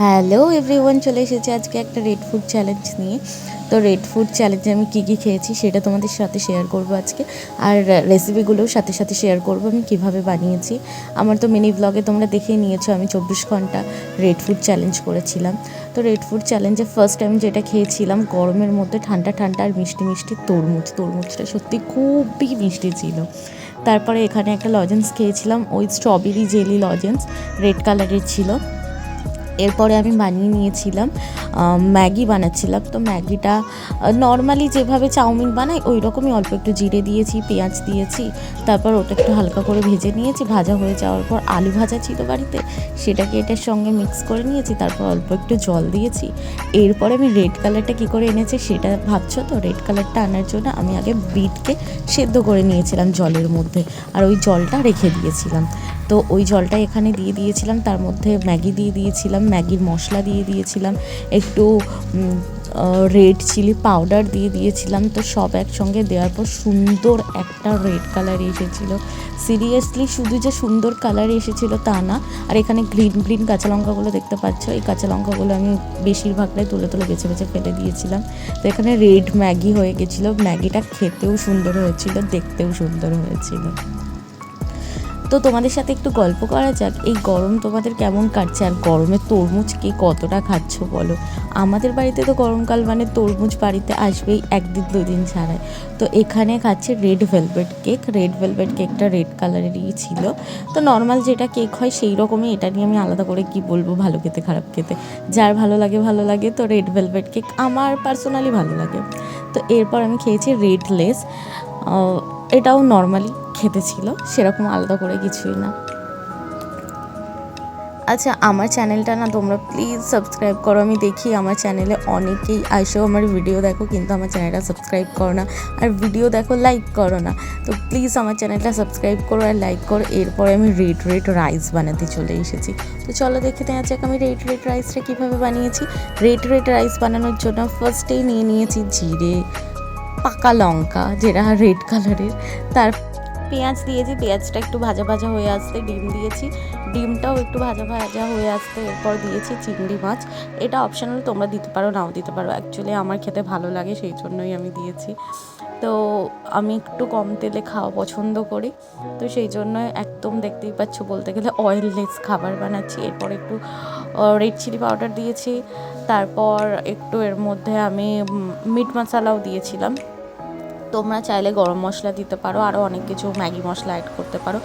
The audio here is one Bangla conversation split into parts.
হ্যালো এভরিওয়ান চলে এসেছে আজকে একটা রেড ফুড চ্যালেঞ্জ নিয়ে। তো রেড ফুড চ্যালেঞ্জে আমি কী কী খেয়েছি সেটা তোমাদের সাথে শেয়ার করব আজকে। আর রেসিপিগুলোও সাথে সাথে শেয়ার করব আমি কীভাবে বানিয়েছি। আমার তো মিনি ব্লগে তোমরা দেখেই নিয়েছো, আমি চব্বিশ ঘণ্টা রেড ফুড চ্যালেঞ্জ করেছিলাম। তো রেড ফুড চ্যালেঞ্জে ফার্স্ট টাইম যেটা খেয়েছিলাম, গরমের মধ্যে ঠান্ডা ঠান্ডা আর মিষ্টি মিষ্টি তরমুজ। তরমুজটা সত্যি খুবই মিষ্টি ছিল। তারপরে এখানে একটা লজেন্স খেয়েছিলাম, ওই স্ট্রবেরি জেলি লজেন্স রেড কালারের ছিল। এরপরে আমি বানিয়ে নিয়েছিলাম ম্যাগি বানাচ্ছিলাম। তো ম্যাগিটা নর্মালি যেভাবে চাউমিন বানাই ওই রকমই অল্প একটু জিরে দিয়েছি, পেঁয়াজ দিয়েছি, তারপর ওটা একটু হালকা করে ভেজে নিয়েছি। ভাজা হয়ে যাওয়ার পর আলু ভাজা ছিল বাড়িতে, সেটাকে এটার সঙ্গে মিক্স করে নিয়েছি, তারপর অল্প একটু জল দিয়েছি। এরপরে আমি রেড কালারটা কী করে এনেছি সেটা ভাবছ তো? রেড কালারটা আনার জন্য আমি আগে বিটকে সেদ্ধ করে নিয়েছিলাম জলের মধ্যে, আর ওই জলটা রেখে দিয়েছিলাম। তো ওই জলটা এখানে দিয়ে দিয়েছিলাম, তার মধ্যে ম্যাগি দিয়ে দিয়েছিলাম, ম্যাগির মশলা দিয়ে দিয়েছিলাম, একটু রেড চিলি পাউডার দিয়ে দিয়েছিলাম, তো সব একসঙ্গে দেওয়ার পর সুন্দর একটা রেড কালার এসেছিল। সিরিয়াসলি শুধু যে সুন্দর কালার এসেছিল তা না, আর এখানে গ্রিন গ্রিন কাঁচা লঙ্কাগুলো দেখতে পাচ্ছ, এই কাঁচা লঙ্কাগুলো আমি বেশিরভাগটাই তুলে তুলে বেছে বেছে ফেলে দিয়েছিলাম। তো এখানে রেড ম্যাগি হয়ে গেছিল, ম্যাগিটা খেতেও সুন্দর হয়েছিল, দেখতেও সুন্দর হয়েছিল। তো তোমাদের সাথে একটু গল্প করা যাক। এই গরম তোমাদের কেমন কাটছে? আর গরমে তরমুজ কে কতটা খাচ্ছ বলো? আমাদের বাড়িতে তো গরমকাল মানে তরমুজ বাড়িতে আসবেই একদিন দুই দিন ছাড়াই। তো এখানে খাচ্ছে red velvet cake red velvet কেকটা রেড কালারেরই ছিল। তো নর্মাল যেটা কেক হয় সেই রকমই এটা নিয়ে আমি আলাদা করে কি বলব ভালো খেতে, খারাপ খেতে। যার ভালো লাগে ভালো লাগে তো রেড ভেলভেট কেক আমার পার্সোনালি ভালো লাগে। তো এরপর আমি খেয়েছি রেড লেস এটাও নর্মালি খেতে ছিল, সেরকম আলাদা করে কিছুই না। আচ্ছা আমার চ্যানেলটা না তোমরা প্লিজ সাবস্ক্রাইব করো। আমি দেখি আমার চ্যানেলে অনেকেই আসো আমার ভিডিও দেখো, কিন্তু আমার চ্যানেলটা সাবস্ক্রাইব করো না। আর ভিডিও দেখো লাইক করো না। তো প্লিজ আমার চ্যানেলটা সাবস্ক্রাইব করো আর লাইক করো। এরপরে আমি রেড রেড রাইস বানাতে চলে এসেছি। তো চলো দেখে নেওয়া যাক আমি রেড রেড রাইসটা কীভাবে বানিয়েছি। রেড রেড রাইস বানানোর জন্য ফার্স্টেই নিয়ে নিয়েছি জিরে, পাকা লঙ্কা, যেটা রেড কালারের তার পেঁয়াজ দিয়েছি, পেঁয়াজটা একটু ভাজা ভাজা হয়ে আসতে ডিম দিয়েছি। ডিমটাও একটু ভাজা ভাজা হয়ে আসতে এরপর দিয়েছি চিংড়ি মাছ। এটা অপশনাল তোমরা দিতে পারো, নাও দিতে পারো। অ্যাকচুয়ালি আমার খেতে ভালো লাগে, সেই জন্যই আমি দিয়েছি। তো আমি একটু কম তেলে খাওয়া পছন্দ করি। তো সেই জন্য একদম দেখতেই পাচ্ছ, বলতে গেলে অয়েললেস খাবার বানাচ্ছি। এরপর একটু রেড চিলি পাউডার দিয়েছি। তারপর একটু এর মধ্যে আমি মিট মশলাও দিয়েছিলাম। তোমরা চাইলে গরম মশলা দিতে পারো আরও অনেক কিছু ম্যাগি মশলা অ্যাড করতে পারো।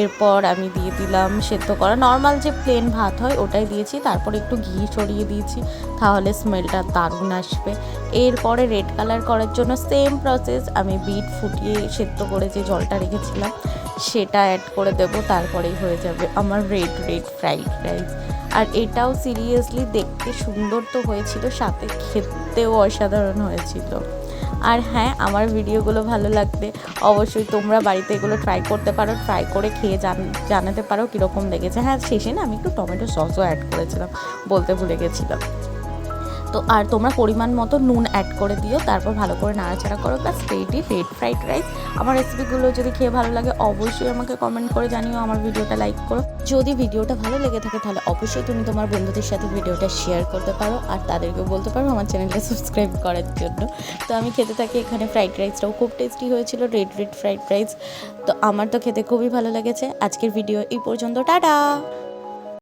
এরপর আমি দিয়ে দিলাম সেদ্ধ করা নর্মাল যে প্লেন ভাত হয় ওটাই দিয়েছি, তারপর একটু ঘি ছড়িয়ে দিয়েছি, তাহলে স্মেলটা দারুণ আসবে। এরপরে রেড কালার করার জন্য সেম প্রসেস আমি বিট ফুটিয়ে সেদ্ধ করে যে জলটা রেখেছিলাম, সেটা অ্যাড করে দেবো, তারপরেই হয়ে যাবে আমার রেড রেড ফ্রাইড রাইস আর এটাও সিরিয়াসলি দেখতে সুন্দর তো হয়েছিল, সাথে খেতেও অসাধারণ হয়েছিল। আর হ্যাঁ আমার ভিডিওগুলো ভালো লাগবে অবশ্যই তোমরা বাড়িতে এগুলো ট্রাই করতে পারো ট্রাই করে খেয়ে জান, জানাতে পারো কীরকম লেগেছে। হ্যাঁ শেষে না আমি একটু টমেটো সসও অ্যাড করেছিলাম, বলতে ভুলে গেছিলাম। তো আর তোমরা পরিমাণ মতো নুন অ্যাড করে দিও, তারপর ভালো করে নাড়াচাড়া করো। ব্যাস রেডি রেড ফ্রাইড রাইস আমার রেসিপিগুলো যদি খেয়ে ভালো লাগে, অবশ্যই আমাকে কমেন্ট করে জানিও, আমার ভিডিওটা লাইক করো। যদি ভিডিওটা ভালো লেগে থাকে, তাহলে অবশ্যই তুমি তোমার বন্ধুদের সাথে ভিডিওটা শেয়ার করতে পারো, আর তাদেরকে বলতে পারো আমার চ্যানেলটা সাবস্ক্রাইব করার জন্য। তো আমি খেতে থাকি এখানে ফ্রাইড রাইসটাও খুব টেস্টি হয়েছিল রেড রেড ফ্রাইড রাইস তো আমার তো খেতে খুবই ভালো লেগেছে। আজকের ভিডিও এই পর্যন্ত, টাটা!